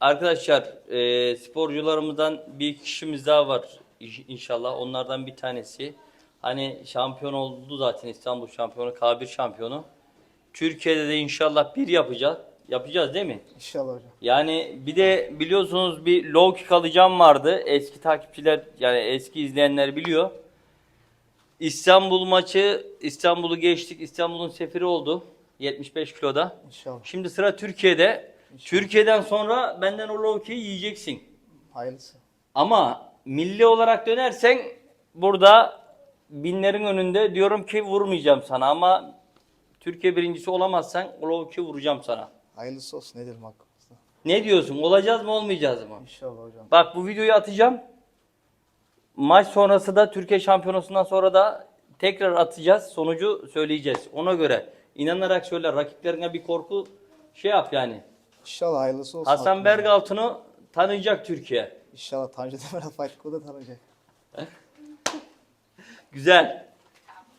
arkadaşlar e, sporcularımızdan bir kişimiz daha var inşallah. Onlardan bir tanesi. Hani şampiyon oldu zaten İstanbul şampiyonu, K1 şampiyonu. Türkiye'de de inşallah bir yapacağız. Yapacağız değil mi? İnşallah hocam. Yani bir de biliyorsunuz bir low kick alacağım vardı. Eski takipçiler yani eski izleyenler biliyor. İstanbul maçı İstanbul'u geçtik. İstanbul'un sefiri oldu. 75 kiloda. İnşallah. Şimdi sıra Türkiye'de. Türkiye'den sonra benden o low kick'i yiyeceksin. Hayırlısı. Ama milli olarak dönersen burada binlerin önünde diyorum ki vurmayacağım sana ama Türkiye birincisi olamazsan o low kick'i vuracağım sana. Hayırlısı olsun. Nedir hakkımızda? Ne diyorsun? Olacağız mı olmayacağız mı? İnşallah hocam. Bak bu videoyu atacağım. Maç sonrası da Türkiye şampiyonusundan sonra da tekrar atacağız. Sonucu söyleyeceğiz. Ona göre inanarak söyle rakiplerine bir korku şey yap yani. İnşallah hayırlısı olsun. Hasan. Bergaltun'u tanıyacak Türkiye. İnşallah Tanju Demirel Fight Club'da tanıyacak. Güzel.